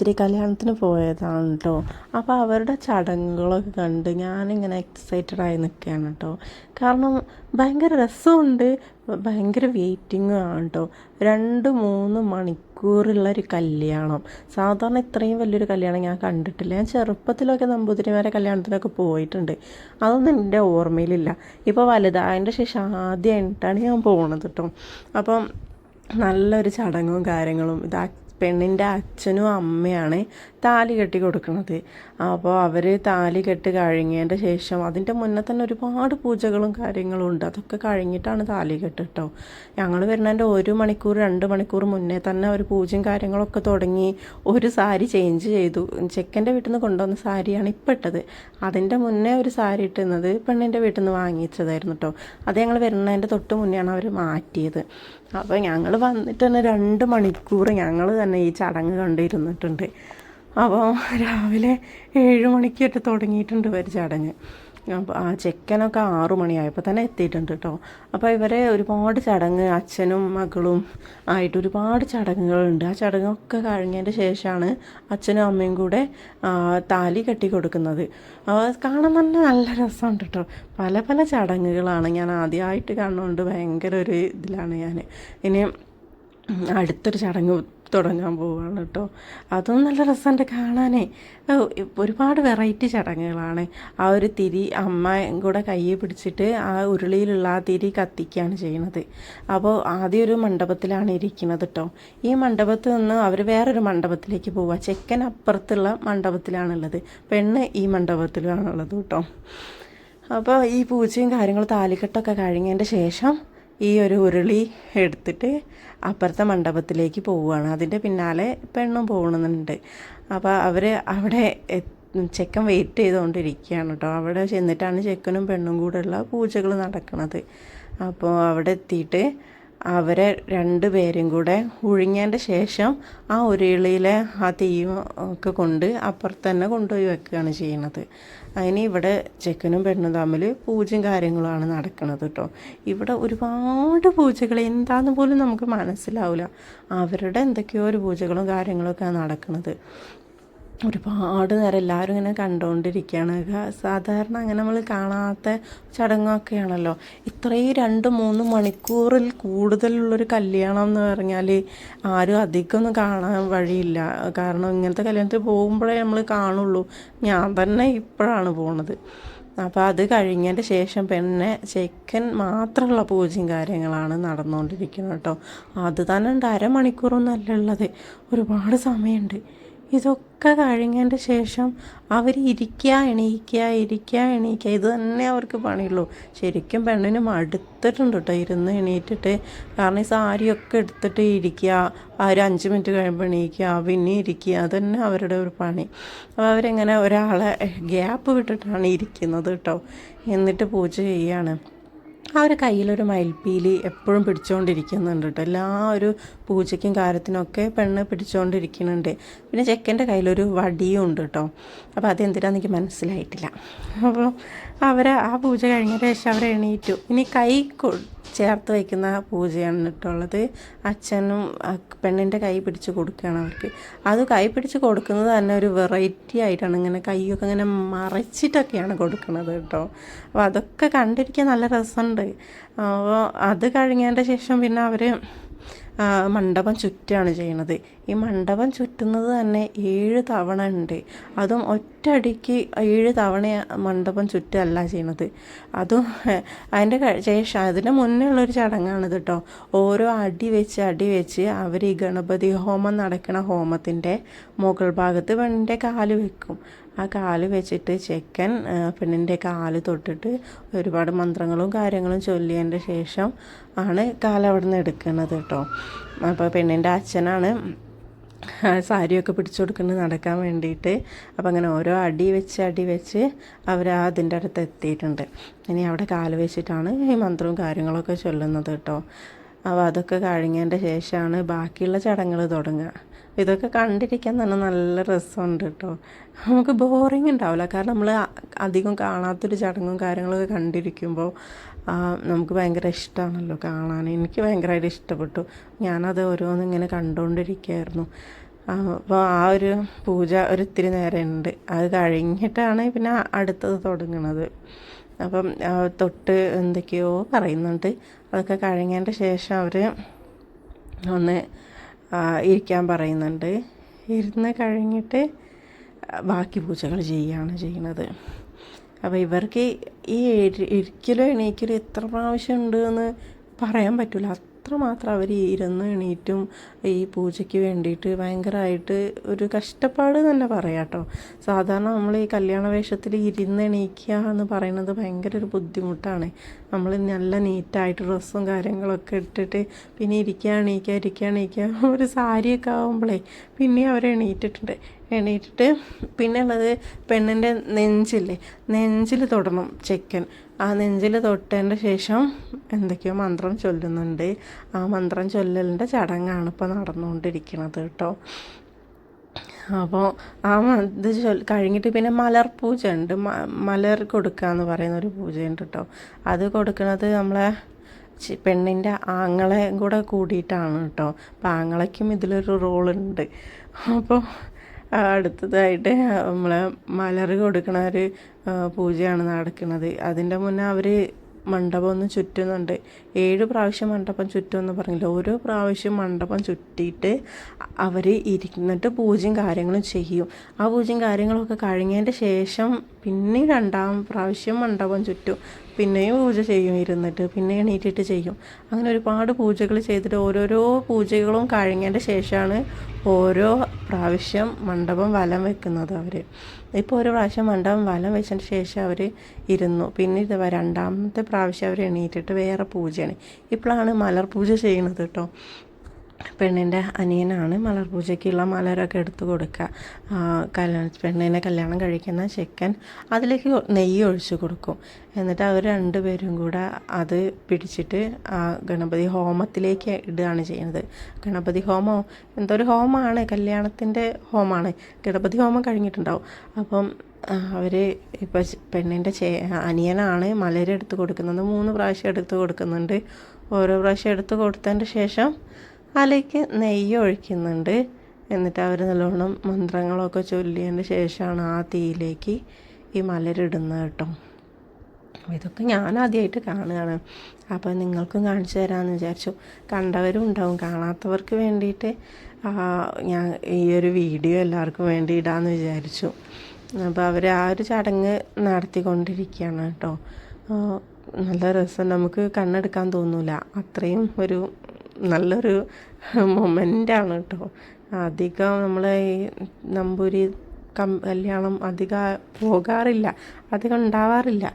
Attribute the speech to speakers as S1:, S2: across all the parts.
S1: നമ്പൂതിരി കല്യാണത്തിന് പോയതാണ് കേട്ടോ അപ്പോൾ അവരുടെ ചടങ്ങുകളൊക്കെ കണ്ട് ഞാനിങ്ങനെ എക്സൈറ്റഡ് ആയി നിൽക്കുകയാണ് കേട്ടോ കാരണം ഭയങ്കര രസമുണ്ട്. ഭയങ്കര വെയിറ്റിംഗും ആണ് കേട്ടോ രണ്ട് മൂന്ന് മണിക്കൂറുള്ള ഒരു കല്യാണം. സാധാരണ ഇത്രയും വലിയൊരു കല്യാണം ഞാൻ കണ്ടിട്ടില്ല. ഞാൻ ചെറുപ്പത്തിലൊക്കെ നമ്പൂതിരിമാരെ കല്യാണത്തിനൊക്കെ പോയിട്ടുണ്ട്. അതൊന്നും എന്റെ ഓർമ്മയിലില്ല. ഇപ്പോൾ വലുതായതിന്റെ ശേഷം ആദ്യമായിട്ടാണ് ഞാൻ പോണത് കേട്ടോ അപ്പം നല്ലൊരു ചടങ്ങും കാര്യങ്ങളും ഇത് പെണ്ണിന്റെ അച്ഛനും അമ്മയാണ്. താലി കെട്ടി കൊടുക്കുന്നത് അപ്പോൾ അവർ താലി കെട്ട് കഴിഞ്ഞതിന്റെ ശേഷം അതിന്റെ മുന്നേ തന്നെ ഒരുപാട് പൂജകളും കാര്യങ്ങളും ഉണ്ട്. അതൊക്കെ കഴിഞ്ഞിട്ടാണ് താലി കെട്ട് കേട്ടോ ഞങ്ങൾ വരുന്നതിന്റെ ഒരു മണിക്കൂർ രണ്ട് മണിക്കൂർ മുന്നേ തന്നെ ഒരു പൂജയും കാര്യങ്ങളൊക്കെ തുടങ്ങി ഒരു സാരി ചേഞ്ച് ചെയ്തു. ചെക്കന്റെ വീട്ടിൽ നിന്ന് കൊണ്ടുവന്ന സാരിയാണ് ഇപ്പം ഇട്ടത് അതിന്റെ മുന്നേ ഒരു സാരി ഇട്ടുന്നത് പെണ്ണിന്റെ വീട്ടിൽ നിന്ന് വാങ്ങിച്ചതായിരുന്നു കേട്ടോ അത് ഞങ്ങൾ വരുന്നതിന്റെ തൊട്ട് മുന്നെയാണ് അവർ മാറ്റിയത്. അപ്പോൾ ഞങ്ങൾ വന്നിട്ട് തന്നെ രണ്ട് മണിക്കൂർ ഞങ്ങൾ തന്നെ ഈ ചടങ്ങ് കണ്ടിരുന്നിട്ടുണ്ട്. അപ്പോൾ രാവിലെ ഏഴ് മണിക്കൊക്കെ തുടങ്ങിയിട്ടുണ്ട് ഇവർ ചടങ്ങ്. അപ്പോൾ ആ ചെക്കനൊക്കെ ആറു മണിയായപ്പോൾ തന്നെ എത്തിയിട്ടുണ്ട് കേട്ടോ. അപ്പോൾ ഇവരെ ഒരുപാട് ചടങ്ങ് അച്ഛനും മകളും ആയിട്ട് ഒരുപാട് ചടങ്ങുകളുണ്ട്. ആ ചടങ്ങൊക്കെ കഴിഞ്ഞതിന്റെ ശേഷമാണ് അച്ഛനും അമ്മയും കൂടെ താലി കെട്ടി കൊടുക്കുന്നത്. കാണാൻ തന്നെ നല്ല രസമുണ്ട് കേട്ടോ. പല പല ചടങ്ങുകളാണ് ഞാൻ ആദ്യമായിട്ട് കാണുന്നതുകൊണ്ട് ഭയങ്കര ഒരു ഇതിലാണ് ഞാൻ. ഇനി അടുത്തൊരു ചടങ്ങ് തുടങ്ങാൻ പോവുകയാണ് കേട്ടോ അതും നല്ല രസമുണ്ട് കാണാനേ. ഒരുപാട് വെറൈറ്റി ചടങ്ങുകളാണ്. ആ ഒരു തിരി അമ്മയും കൂടെ കയ്യിൽ പിടിച്ചിട്ട് ആ ഉരുളിയിലുള്ള ആ തിരി കത്തിക്കുകയാണ് ചെയ്യുന്നത് അപ്പോൾ ആദ്യം ഒരു മണ്ഡപത്തിലാണ് ഇരിക്കുന്നത് കേട്ടോ ഈ മണ്ഡപത്തിൽ നിന്ന് അവർ വേറൊരു മണ്ഡപത്തിലേക്ക് പോവുക ചെക്കൻ അപ്പുറത്തുള്ള മണ്ഡപത്തിലാണുള്ളത്. പെണ്ണ് ഈ മണ്ഡപത്തിലാണുള്ളത് കേട്ടോ അപ്പോൾ ഈ പൂജയും കാര്യങ്ങളും താലിക്കെട്ടൊക്കെ കഴിഞ്ഞതിന്റെ ശേഷം ഈ ഒരു ഉരുളി എടുത്തിട്ട് അപ്പുറത്തെ മണ്ഡപത്തിലേക്ക് പോവുകയാണ്. അതിന്റെ പിന്നാലെ പെണ്ണും പോകുന്നുണ്ട് അപ്പോൾ അവർ അവിടെ ചെക്കൻ വെയിറ്റ് ചെയ്തുകൊണ്ടിരിക്കുകയാണ് കേട്ടോ. അവിടെ ചെന്നിട്ടാണ് ചെക്കനും പെണ്ണും കൂടെയുള്ള പൂജകൾ നടക്കുന്നത് അപ്പോൾ അവിടെ എത്തിയിട്ട് അവരെ രണ്ട് പേരും കൂടെ ഉഴിഞ്ഞതിന്റെ ശേഷം ആ ഉരുളിയിലെ ആ തീയും ഒക്കെ കൊണ്ട് അപ്പുറത്ത് തന്നെ കൊണ്ടുപോയി വെക്കുകയാണ് ചെയ്യുന്നത്. അതിന് ഇവിടെ ചെക്കനും പെണ്ണും തമ്മിൽ പൂജയും കാര്യങ്ങളുമാണ് നടക്കുന്നത് കേട്ടോ. ഇവിടെ ഒരുപാട് പൂജകൾ എന്താണെന്ന് പോലും നമുക്ക് മനസ്സിലാവില്ല അവരുടെ എന്തൊക്കെയോ ഒരു പൂജകളും കാര്യങ്ങളൊക്കെ നടക്കുന്നത്. ഒരുപാട് നേരം എല്ലാവരും ഇങ്ങനെ കണ്ടുകൊണ്ടിരിക്കുകയാണ് സാധാരണ അങ്ങനെ നമ്മൾ കാണാത്ത ചടങ്ങൊക്കെയാണല്ലോ. ഇത്രയും രണ്ട് മൂന്ന് മണിക്കൂറിൽ കൂടുതലുള്ളൊരു കല്യാണം എന്ന് പറഞ്ഞാൽ ആരും അധികമൊന്നും കാണാൻ വഴിയില്ല. കാരണം ഇങ്ങനത്തെ കല്യാണത്തിൽ പോകുമ്പോഴേ നമ്മൾ കാണുള്ളൂ. ഞാൻ തന്നെ ഇപ്പോഴാണ് പോണത്. അപ്പോൾ അത് കഴിഞ്ഞതിന്റെ ശേഷം പിന്നെ ചെക്കൻ മാത്രമുള്ള പൂജയും കാര്യങ്ങളാണ് നടന്നുകൊണ്ടിരിക്കുന്നത് കേട്ടോ. അത് തന്നെ ഉണ്ട് അരമണിക്കൂറൊന്നും അല്ല ഉള്ളത്. ഒരുപാട് സമയമുണ്ട്. ഇതൊക്കെ കഴിഞ്ഞതിന്റെ ശേഷം അവർ ഇരിക്കുക എണീക്കുക ഇരിക്കുക എണീക്കുക ഇത് തന്നെ അവർക്ക് പണിയുള്ളൂ. ശരിക്കും പെണ്ണിന് മടുത്തിട്ടുണ്ട് കേട്ടോ ഇരുന്ന് എണീറ്റിട്ട്. കാരണം ഈ സാരിയൊക്കെ എടുത്തിട്ട് ഇരിക്കുക ആ ഒരു അഞ്ച് മിനിറ്റ് കഴിയുമ്പോൾ എണീക്കുക പിന്നെ ഇരിക്കുക അതന്നെ അവരുടെ ഒരു പണി. അപ്പോൾ അവരെങ്ങനെ ഒരാളെ ഗ്യാപ്പ് വിട്ടിട്ടാണ് ഇരിക്കുന്നത് കേട്ടോ എന്നിട്ട് പൂജ ചെയ്യാണ്. ഒരു കയ്യിലൊരു മയിൽപ്പീലി എപ്പോഴും പിടിച്ചുകൊണ്ടിരിക്കുന്നുണ്ട് കേട്ടോ. എല്ലാ ഒരു പൂജയ്ക്കും കാര്യത്തിനൊക്കെ പെണ്ണ് പിടിച്ചുകൊണ്ടിരിക്കുന്നുണ്ട് പിന്നെ ചെക്കന്റെ കയ്യിലൊരു വടിയും ഉണ്ട് കേട്ടോ. അപ്പോൾ അതെന്തിനാന്ന് എനിക്ക് മനസ്സിലായിട്ടില്ല. അപ്പോൾ അവർ ആ പൂജ കഴിഞ്ഞ ശേഷം അവർ എണീറ്റു. ഇനി കൊ- ചേർത്ത് വയ്ക്കുന്ന പൂജയാണ് കേട്ടുള്ളത് അച്ഛനും പെണ്ണിന്റെ കൈ പിടിച്ച് കൊടുക്കുകയാണ് അവർക്ക്. അത് കൈ പിടിച്ച് കൊടുക്കുന്നത് തന്നെ ഒരു വെറൈറ്റി ആയിട്ടാണ്. ഇങ്ങനെ കൈയൊക്കെ ഇങ്ങനെ മറച്ചിട്ടൊക്കെയാണ് കൊടുക്കുന്നത് കേട്ടോ. അപ്പോൾ അതൊക്കെ കണ്ടിരിക്കാൻ നല്ല രസമുണ്ട്. അപ്പോൾ അത് കഴിഞ്ഞതിന്റെ ശേഷം പിന്നെ അവർ മണ്ഡപം ചുറ്റുകയാണ് ചെയ്യുന്നത്. ഈ മണ്ഡപം ചുറ്റുന്നത് തന്നെ ഏഴ് തവണ ഉണ്ട്. അതും ഒറ്റയടിക്ക് ഏഴ് തവണ മണ്ഡപം ചുറ്റല്ല ചെയ്യണത്. അതും അതിന്റെ ശേഷം അതിന് മുന്നേ ഉള്ളൊരു ചടങ്ങാണിത് കേട്ടോ ഓരോ അടി വെച്ച് അടി വെച്ച് അവർ ഈ ഗണപതി ഹോമം നടക്കുന്ന ഹോമത്തിന്റെ മുകൾ ഭാഗത്ത് പെണ്ണിന്റെ കാൽ വെക്കും. ആ കാൽ വെച്ചിട്ട് ചെക്കൻ പെണ്ണിന്റെ കാൽ തൊട്ടിട്ട് ഒരുപാട് മന്ത്രങ്ങളും കാര്യങ്ങളും ചൊല്ലിയതിന്റെ ശേഷം ആണ് കാൽ അവിടെ നിന്ന് എടുക്കുന്നത് കേട്ടോ അപ്പോൾ പെണ്ണിന്റെ അച്ഛനാണ് സാരിയൊക്കെ പിടിച്ചു കൊടുക്കുന്നത് നടക്കാൻ വേണ്ടിയിട്ട്. അപ്പോൾ അങ്ങനെ ഓരോ അടി വെച്ച് അടി വെച്ച് അവർ അതിന്റെ അടുത്ത് എത്തിയിട്ടുണ്ട്. ഇനി അവിടെ കാൽ വെച്ചിട്ടാണ് ഈ മന്ത്രവും കാര്യങ്ങളൊക്കെ ചൊല്ലുന്നത് കേട്ടോ. അപ്പോൾ അതൊക്കെ കഴിഞ്ഞതിന്റെ ശേഷമാണ് ബാക്കിയുള്ള ചടങ്ങുകൾ തുടങ്ങുക. ഇതൊക്കെ കണ്ടിരിക്കാൻ തന്നെ നല്ല രസമുണ്ട് കേട്ടോ. നമുക്ക് ബോറിങ് ഉണ്ടാവില്ല. കാരണം നമ്മൾ അധികം കാണാത്തൊരു ചടങ്ങും കാര്യങ്ങളൊക്കെ കണ്ടിരിക്കുമ്പോൾ നമുക്ക് ഭയങ്കര ഇഷ്ടമാണല്ലോ കാണാൻ. എനിക്ക് ഭയങ്കരമായിട്ട് ഇഷ്ടപ്പെട്ടു. ഞാനത് ഇങ്ങനെ കണ്ടുകൊണ്ടിരിക്കുകയായിരുന്നു അപ്പോൾ ആ ഒരു പൂജ ഒരിത്തിരി നേരം ഉണ്ട് അത് കഴിഞ്ഞിട്ടാണ് പിന്നെ അടുത്തത് തുടങ്ങുന്നത് അപ്പം തൊട്ട് എന്തൊക്കെയോ പറയുന്നുണ്ട്. അതൊക്കെ കഴിഞ്ഞതിന്റെ ശേഷം അവർ ഒന്ന് ഇരിക്കാൻ പറയുന്നുണ്ട്. ഇരുന്ന് കഴിഞ്ഞിട്ട് ബാക്കി പൂജകൾ ചെയ്യുകയാണ് ചെയ്യുന്നത്. അപ്പോൾ ഇവർക്ക് ഈ ഇരി- ഇരിക്കലും എണീക്കലും എത്ര പ്രാവശ്യം ഉണ്ട് എന്ന് പറയാൻ പറ്റില്ല അത്രമാത്രം അവർ ഇരുന്ന് എണീറ്റും ഈ പൂജയ്ക്ക് വേണ്ടിയിട്ട് ഭയങ്കരമായിട്ട് ഒരു കഷ്ടപ്പാട് തന്നെ പറയാം കേട്ടോ സാധാരണ നമ്മൾ ഈ കല്യാണ വേഷത്തിൽ ഇരുന്ന് എണീക്കുക എന്ന് പറയുന്നത് ഭയങ്കര ഒരു ബുദ്ധിമുട്ടാണ്. നമ്മൾ നല്ല നീറ്റായിട്ട് ഡ്രസ്സും കാര്യങ്ങളൊക്കെ ഇട്ടിട്ട് പിന്നെ ഇരിക്കുക എണീക്കുക ഇരിക്കുക എണീക്കുക ഒരു സാരിയൊക്കെ ആകുമ്പോഴേ പിന്നെ അവർ എണീറ്റിട്ടുണ്ട്. എണീറ്റിട്ട് പിന്നെ ഉള്ളത് പെണ്ണിന്റെ നെഞ്ചില്ലേ? നെഞ്ചിൽ തൊടണം ചെക്കൻ. ആ നെഞ്ചിൽ തൊട്ടതിന്റെ ശേഷം എന്തൊക്കെയോ മന്ത്രം ചൊല്ലുന്നുണ്ട്. ആ മന്ത്രം ചൊല്ലലിന്റെ ചടങ്ങാണ് ഇപ്പോൾ നടന്നുകൊണ്ടിരിക്കുന്നത് കേട്ടോ. അപ്പോൾ ആ ഇത് കഴിഞ്ഞിട്ട് പിന്നെ മലർ പൂജ ഉണ്ട് മലർ കൊടുക്കുക എന്ന് പറയുന്ന ഒരു പൂജയുണ്ട് കേട്ടോ. അത് കൊടുക്കുന്നത് നമ്മളെ പെണ്ണിന്റെ ആങ്ങളെ കൂടെ കൂടിയിട്ടാണ് കേട്ടോ. അപ്പം ആങ്ങളയ്ക്കും ഇതിലൊരു റോളുണ്ട്. അപ്പോൾ അടുത്തതായിട്ട് നമ്മളെ മലർ കൊടുക്കണ ഒരു പൂജയാണ് നടക്കുന്നത് അതിന്റെ മുന്നേ അവർ മണ്ഡപം ഒന്ന് ചുറ്റുന്നുണ്ട്. ഏഴ് പ്രാവശ്യം മണ്ഡപം ചുറ്റുമെന്ന് പറഞ്ഞില്ല? ഓരോ പ്രാവശ്യം മണ്ഡപം ചുറ്റിയിട്ട് അവർ ഇരുന്നിട്ട് പൂജയും കാര്യങ്ങളും ചെയ്യും. ആ പൂജയും കാര്യങ്ങളൊക്കെ കഴിഞ്ഞതിന്റെ ശേഷം പിന്നെ രണ്ടാം പ്രാവശ്യം മണ്ഡപം ചുറ്റും. പിന്നെയും പൂജ ചെയ്യും ഇരുന്നിട്ട് പിന്നെ എണീറ്റിട്ട് ചെയ്യും. അങ്ങനെ ഒരുപാട് പൂജകൾ ചെയ്തിട്ട് ഓരോരോ പൂജകളും കഴിഞ്ഞതിന്റെ ശേഷമാണ് ഓരോ പ്രാവശ്യം മണ്ഡപം വലം വെക്കുന്നത് അവർ ഇപ്പോൾ ഒരു പ്രാവശ്യം മണ്ഡപം വലം വെച്ചതിന് ശേഷം അവർ ഇരുന്നു. പിന്നെ ഇത് രണ്ടാമത്തെ പ്രാവശ്യം അവർ എണീറ്റിട്ട് വേറെ പൂജയാണ്. ഇപ്പോഴാണ് മലർ പൂജ ചെയ്യണത് കേട്ടോ പെണ്ണിന്റെ അനിയനാണ്. മലർ പൂജയ്ക്കുള്ള മലരൊക്കെ എടുത്തു കൊടുക്കുക. കല്യാണ പെണ്ണിനെ കല്യാണം കഴിക്കുന്ന ചെക്കൻ അതിലേക്ക് നെയ്യ് ഒഴിച്ചു കൊടുക്കും. എന്നിട്ട് അവർ രണ്ടുപേരും കൂടെ അത് പിടിച്ചിട്ട് ആ ഗണപതി ഹോമത്തിലേക്ക് ഇടുകയാണ് ചെയ്യുന്നത്. ഗണപതി ഹോമോ? എന്തോ ഒരു ഹോമമാണ്. കല്യാണത്തിന്റെ ഹോമമാണ്. ഗണപതി ഹോമം കഴിഞ്ഞിട്ടുണ്ടാവും. അപ്പം അവർ ഇപ്പോൾ പെണ്ണിന്റെ ചേ അനിയനാണ് മലരെടുത്ത് കൊടുക്കുന്നത്. മൂന്ന് പ്രാവശ്യം എടുത്ത് കൊടുക്കുന്നുണ്ട്. ഓരോ പ്രാവശ്യം എടുത്ത് കൊടുത്തതിന്റെ ശേഷം അതിലേക്ക് നെയ്യ് ഒഴിക്കുന്നുണ്ട്. എന്നിട്ട് അവർ നല്ലോണം മന്ത്രങ്ങളൊക്കെ ചൊല്ലിയതിന് ശേഷമാണ് ആ തീയിലേക്ക് ഈ മലരിടുന്നത് കേട്ടോ. ഇതൊക്കെ ഞാൻ ആദ്യമായിട്ട് കാണുകയാണ്. അപ്പോൾ നിങ്ങൾക്കും കാണിച്ചു തരാമെന്ന് വിചാരിച്ചു. കണ്ടവരും ഉണ്ടാവും. കാണാത്തവർക്ക് വേണ്ടിയിട്ട് ഞാൻ ഈ ഒരു വീഡിയോ എല്ലാവർക്കും വേണ്ടി ഇടാമെന്ന് വിചാരിച്ചു. അപ്പോൾ അവർ ആ ഒരു ചടങ്ങ് നടത്തിക്കൊണ്ടിരിക്കുകയാണ് കേട്ടോ. നല്ല രസം. നമുക്ക് കണ്ണെടുക്കാൻ തോന്നില്ല അത്രയും ഒരു നല്ലൊരു മൊമെന്റാണ് കേട്ടോ. അധികം നമ്മൾ ഈ നമ്പൂരി കം കല്യാണം അധികം പോകാറില്ല. അധികം ഉണ്ടാവാറില്ല.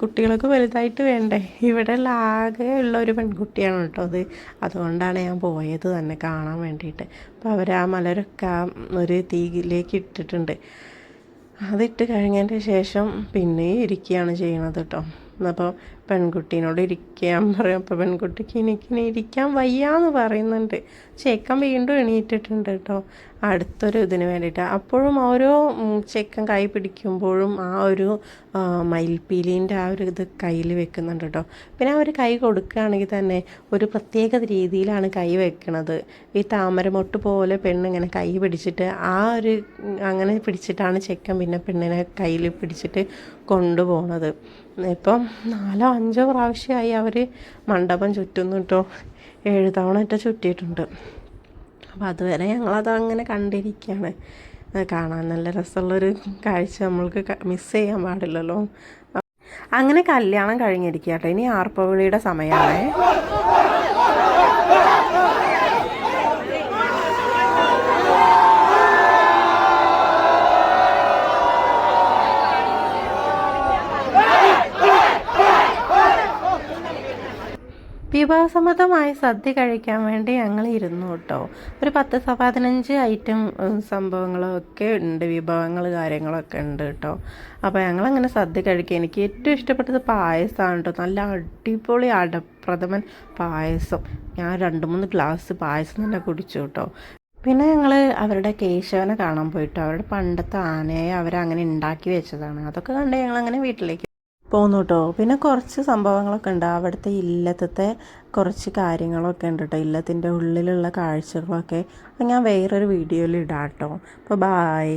S1: കുട്ടികൾക്ക് വലുതായിട്ട് വേണ്ടേ? ഇവിടെ ഉള്ള ആകെ ഉള്ള ഒരു പെൺകുട്ടിയാണ് കേട്ടോ അത്. അതുകൊണ്ടാണ് ഞാൻ പോയത് തന്നെ കാണാൻ വേണ്ടിയിട്ട്. അപ്പോൾ അവർ ആ മലരൊക്കെ ഒരു തീയിലേക്ക് ഇട്ടിട്ടുണ്ട്. അതിട്ട് കഴിഞ്ഞതിന്റെ ശേഷം പിന്നെയും ഇരിക്കുകയാണ് ചെയ്യണത് കേട്ടോ. അപ്പോൾ പെൺകുട്ടീനോട് ഇരിക്കാൻ പറയും. അപ്പോൾ പെൺകുട്ടിക്ക് എനിക്കിനി ഇരിക്കാൻ വയ്യാന്ന് പറയുന്നുണ്ട്. ചെക്കൻ വീണ്ടും എണീറ്റിട്ടുണ്ട് കേട്ടോ. അടുത്തൊരു ഇതിന് വേണ്ടിയിട്ട്. അപ്പോഴും ഓരോ ചെക്കൻ കൈ പിടിക്കുമ്പോഴും ആ ഒരു മയിൽപ്പീലിന്റെ ആ ഒരു ഇത് കയ്യിൽ വെക്കുന്നുണ്ട് കേട്ടോ. പിന്നെ അവർ കൈ കൊടുക്കുകയാണെങ്കിൽ തന്നെ ഒരു പ്രത്യേക രീതിയിലാണ് കൈ വെക്കണത്. ഈ താമരമൊട്ട് പോലെ പെണ്ണിങ്ങനെ കൈ പിടിച്ചിട്ട് ആ ഒരു അങ്ങനെ പിടിച്ചിട്ടാണ് ചെക്കൻ പിന്നെ പെണ്ണിനെ കയ്യിൽ പിടിച്ചിട്ട് കൊണ്ടുപോകുന്നത് ഇപ്പം നാലോ അഞ്ചോ പ്രാവശ്യമായി അവർ മണ്ഡപം ചുറ്റുന്നു കേട്ടോ ഏഴ് തവണ ചുറ്റിയിട്ടുണ്ട്. അപ്പോൾ അതുവരെ ഞങ്ങളത് അങ്ങനെ കണ്ടിരിക്കുകയാണ് കാണാൻ നല്ല രസമുള്ളൊരു കാഴ്ച നമ്മൾക്ക് മിസ് ചെയ്യാൻ പാടില്ലല്ലോ. അങ്ങനെ കല്യാണം കഴിഞ്ഞിരിക്കുക കേട്ടോ ഇനി ആർപ്പവിളിയുടെ സമയമാണേ. വിഭവസമ്മതമായ സദ്യ കഴിക്കാൻ വേണ്ടി ഞങ്ങൾ ഇരുന്നു കേട്ടോ. ഒരു പത്ത് പതിനഞ്ച് ഐറ്റം സംഭവങ്ങളൊക്കെ ഉണ്ട് വിഭവങ്ങൾ കാര്യങ്ങളൊക്കെ ഉണ്ട് കേട്ടോ. അപ്പോൾ ഞങ്ങളങ്ങനെ സദ്യ കഴിക്കുക എനിക്ക് ഏറ്റവും ഇഷ്ടപ്പെട്ടത് പായസമാണ് കേട്ടോ. നല്ല അടിപൊളി അടപ്രഥമൻ പായസം. ഞാൻ രണ്ട് മൂന്ന് ഗ്ലാസ് പായസം തന്നെ കുടിച്ചു കേട്ടോ. പിന്നെ ഞങ്ങൾ അവരുടെ കേശവനെ കാണാൻ പോയിട്ടോ. അവരുടെ പണ്ടത്തെ ആനയെ അവരങ്ങനെ ഉണ്ടാക്കി വെച്ചതാണ്. അതൊക്കെ കണ്ട് ഞങ്ങൾ അങ്ങനെ വീട്ടിലേക്ക് പോന്നു കേട്ടോ പിന്നെ കുറച്ച് സംഭവങ്ങളൊക്കെ ഉണ്ട്. അവിടുത്തെ ഇല്ലത്തെ കുറച്ച് കാര്യങ്ങളൊക്കെ ഉണ്ട് കേട്ടോ ഇല്ലത്തിന്റെ ഉള്ളിലുള്ള കാഴ്ചകളൊക്കെ. ഞാൻ വേറൊരു വീഡിയോയിൽ ഇടാം കേട്ടോ അപ്പോൾ ബായ്